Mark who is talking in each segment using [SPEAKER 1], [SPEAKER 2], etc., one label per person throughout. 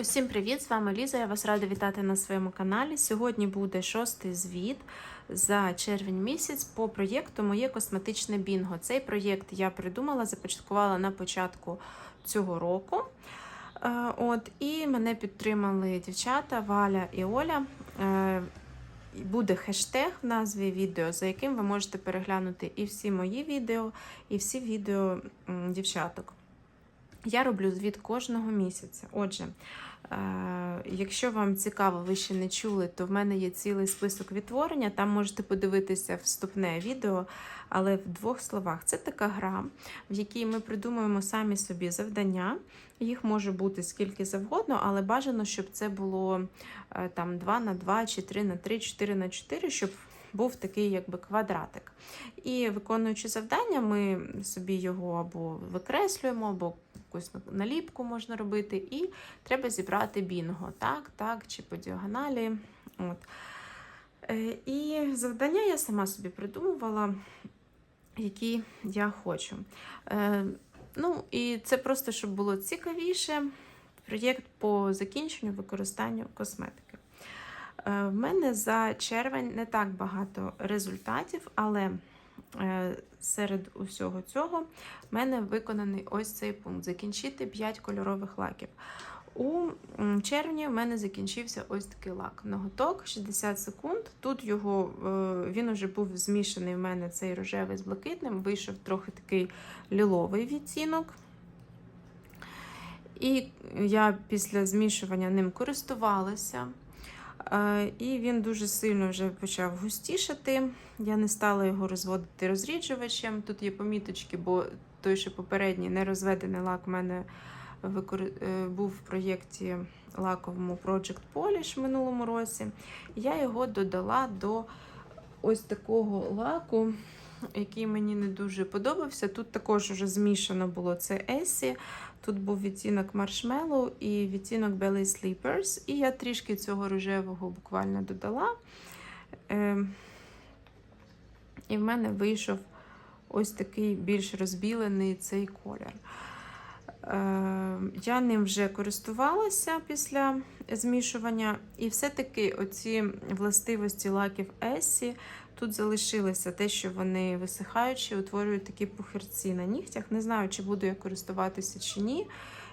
[SPEAKER 1] Усім привіт! З вами Ліза. Я вас рада вітати на своєму каналі. Сьогодні буде шостий звіт за червень місяць по проєкту Моє косметичне бінго. Цей проєкт я придумала, започаткувала на початку цього року. Е, От, І мене підтримали дівчата Валя і Оля. Е, Буде хештег в назві відео, за яким ви можете переглянути і всі мої відео, і всі відео дівчаток. Я роблю звіт кожного місяця. Отже, е, якщо вам цікаво, ви ще не чули, то в мене є цілий список відтворення. Там можете подивитися вступне відео, але в двох словах. Це така гра, в якій ми придумуємо самі собі завдання. Їх може бути скільки завгодно, але бажано, щоб це було е, там 2 на 2, чи 3 на 3, 4 на 4, щоб був такий якби квадратик. І виконуючи завдання, ми собі його або викреслюємо, або якусь наліпку можна робити, і треба зібрати бінго. Так, так, чи по діагоналі. От. Е, І завдання я сама собі придумувала, які я хочу. Е, Ну, і це просто, щоб було цікавіше. Проєкт по закінченню використанню косметики. Е, В мене за червень не так багато результатів, але серед усього цього в мене виконаний ось цей пункт: закінчити 5 кольорових лаків. У червні в мене закінчився ось такий лак. Ноготок 60 секунд. Тут його е, він вже був змішаний в мене цей рожевий з блакитним, вийшов трохи такий ліловий відтінок. І я після змішування ним користувалася. І він дуже сильно вже почав густішати. Я не стала його розводити розріджувачем. Тут є поміточки, бо той, що попередній нерозведений лак в мене е, був в проєкті лаковому Project Polish в минулому році. Я його додала до ось такого лаку, який мені не дуже подобався. Тут також вже змішано було це Есі. Тут був відтінок маршмеллоу і відтінок Belly Sleepers. І я трішки цього рожевого буквально додала. Е, і в мене вийшов ось такий більш розбілений цей колір. Е, Я ним вже користувалася після змішування, і все-таки оці властивості лаків Есі тут залишилися те, що вони висихаючи, утворюють такі пухирці на нігтях. Не знаю, чи буду я користуватися чи ні,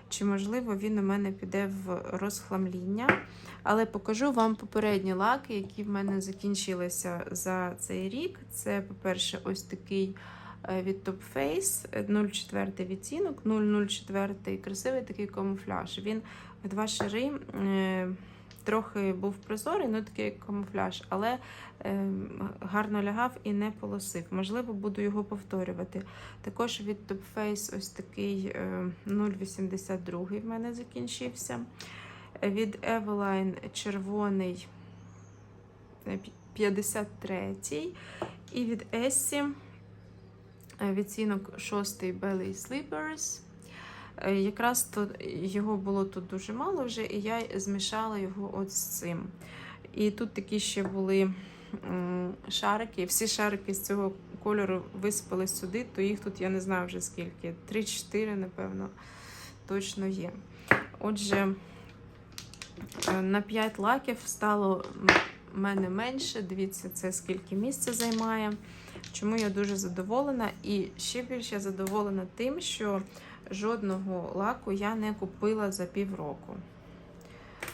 [SPEAKER 1] чи, можливо, він у мене піде в розхламління. Але покажу вам попередні лаки, які в мене закінчилися за цей рік. Це, по-перше, ось такий е, від Top Face 04 відтінок, 004 красивий такий камуфляж. Він в два шари е, трохи був прозорий, ну такий камуфляж, але е, гарно лягав і не полосив. Можливо, буду його повторювати. Також від Top Face ось такий е, 082 в мене закінчився. Від Eveline червоний е, 53 і від Essie е, відцінок 6 Belly Sleepers. Е, Якраз тут його було тут дуже мало вже, і я змішала його от з цим. І тут такі ще були шарики. Всі шарики з цього кольору висипались сюди, то їх тут я не знаю вже скільки. 3-4, напевно, точно є. Отже, е, на 5 лаків стало в мене менше. Дивіться, це скільки місця займає. Чому я дуже задоволена. І ще більше я задоволена тим, що жодного лаку я не купила за півроку.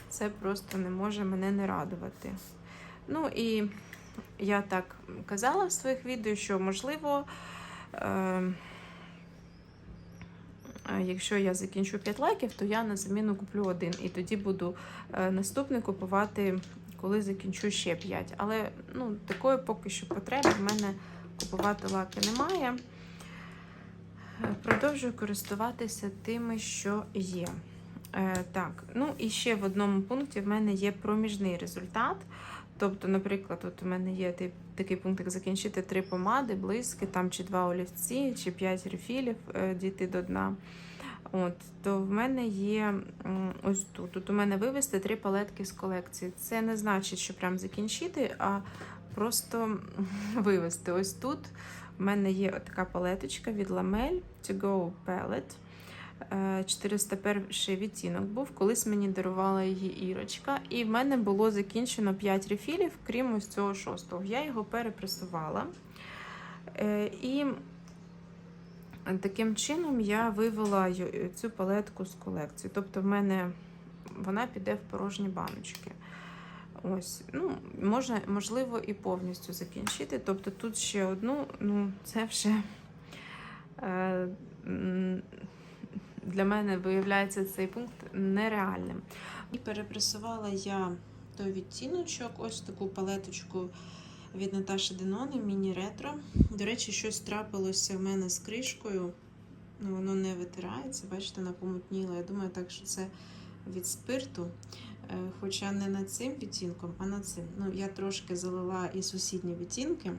[SPEAKER 1] Це просто не може мене не радувати. Ну і я так казала в своїх відео, що можливо. Е- Якщо я закінчу 5 лайків, то я на заміну куплю один. І тоді буду е, наступний купувати, коли закінчу ще 5. Але ну, такої поки що потреби в мене купувати лаки немає. Продовжую користуватися тими, що є. Е, так, ну і ще в одному пункті в мене є проміжний результат. Тобто, наприклад, от у мене є такий пункт, як закінчити три помади, блиски, там чи два олівці, чи п'ять рефілів е, дійти до дна. От, то в мене є ось тут. Тут у мене вивести три палетки з колекції. Це не значить, що прям закінчити, а просто вивести. Ось тут в мене є така палеточка від Lamel To Go Palette. Е, 401 відтінок був. Колись мені дарувала її Ірочка, і в мене було закінчено 5 рефілів, крім ось цього шостого. Я його перепресувала. Е, І таким чином я вивела цю палетку з колекції. Тобто, в мене вона піде в порожні баночки. Ось, ну, можна, можливо, і повністю закінчити. Тобто тут ще одну, ну, це вже е, для мене виявляється цей пункт нереальним. І перепресувала я той відтіночок, ось таку палеточку від Наташі Денони, міні-ретро. До речі, щось трапилося в мене з кришкою. Ну, воно не витирається, бачите, вона помутніла. Я думаю, так, що це від спирту. Е, Хоча не над цим відтінком, а над цим. Ну, я трошки залила і сусідні відтінки,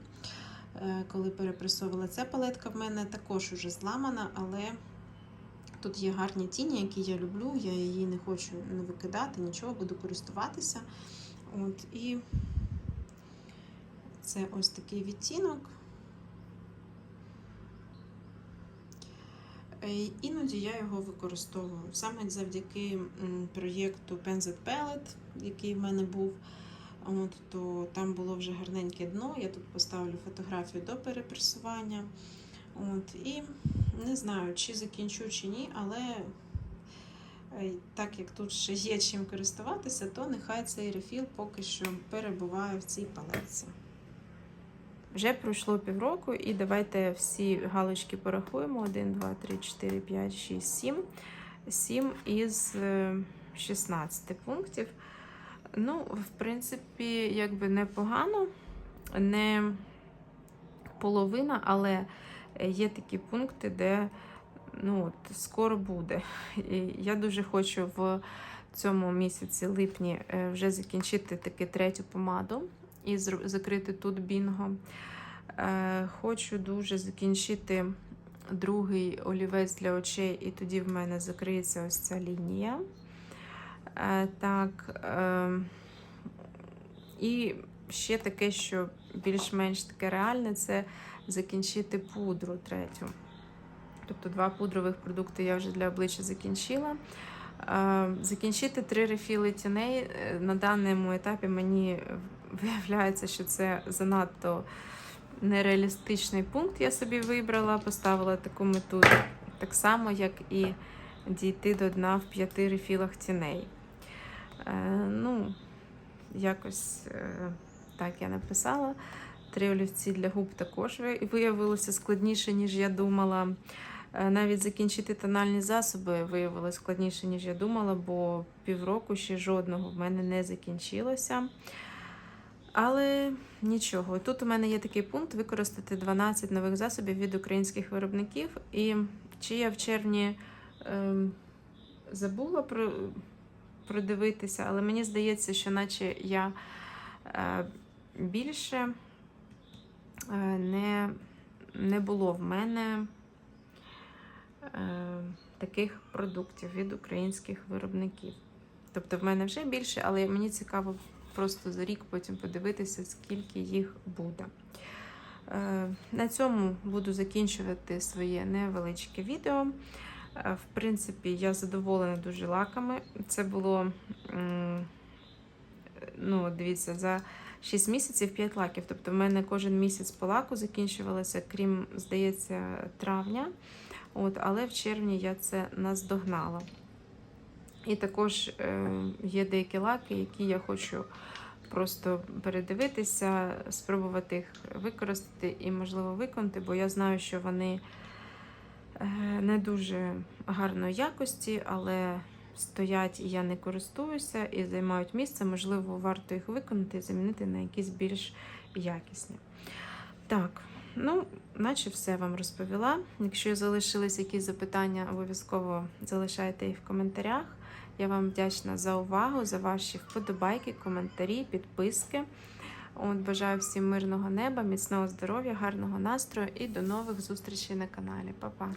[SPEAKER 1] е, коли перепресовувала. Ця палетка в мене також уже зламана, але тут є гарні тіні, які я люблю. Я її не хочу не викидати, нічого, буду користуватися. От, і це ось такий відтінок. Е, Іноді я його використовую саме завдяки проєкту Penzet Palette, який в мене був. От, то там було вже гарненьке дно. Я тут поставлю фотографію до перепресування. От, і не знаю, чи закінчу, чи ні, але е, так як тут ще є чим користуватися, то нехай цей рефіл поки що перебуває в цій палетці. Вже пройшло півроку, і давайте всі галочки порахуємо: 1, 2, 3, 4, 5, 6, 7. 7 із е, 16 пунктів. Ну, в принципі, якби непогано, не половина, але є такі пункти, де ну, от, скоро буде. І я дуже хочу в цьому місяці, липні, е, вже закінчити таки третю помаду і закрити тут бінго. Е, Хочу дуже закінчити другий олівець для очей, і тоді в мене закриється ось ця лінія. Е, Так. е, І ще таке, що більш-менш таке реальне, це закінчити пудру третю. Тобто два пудрових продукти я вже для обличчя закінчила. Е, Закінчити три рефіли тіней на даному етапі мені виявляється, що це занадто нереалістичний пункт. Я собі вибрала, поставила таку мету, так само, як і дійти до дна в п'яти рефілах тіней. Е, ну, якось е, так я написала. Три олівці для губ також виявилося складніше, ніж я думала. Е, Навіть закінчити тональні засоби виявилося складніше, ніж я думала, бо півроку ще жодного в мене не закінчилося. Але нічого. Тут у мене є такий пункт використати 12 нових засобів від українських виробників. І чи я в червні ем, забула про, продивитися, але мені здається, що наче я е, більше е, не, не було в мене е, таких продуктів від українських виробників. Тобто в мене вже більше, але мені цікаво просто за рік потім подивитися, скільки їх буде. Е, На цьому буду закінчувати своє невеличке відео. Е, В принципі, я задоволена дуже лаками. Це було, ну, дивіться, за 6 місяців 5 лаків. Тобто, в мене кожен місяць по лаку закінчувалося, крім, здається, травня. От, але в червні я це наздогнала. І також е, є деякі лаки, які я хочу просто передивитися, спробувати їх використати і, можливо, виконати, бо я знаю, що вони е, не дуже гарної якості, але стоять і я не користуюся і займають місце. Можливо, варто їх виконати і замінити на якісь більш якісні. Так, ну, наче все вам розповіла. Якщо залишились якісь запитання, обов'язково залишайте їх в коментарях. Я вам вдячна за увагу, за ваші вподобайки, коментарі, підписки. От, бажаю всім мирного неба, міцного здоров'я, гарного настрою і до нових зустрічей на каналі. Па-па!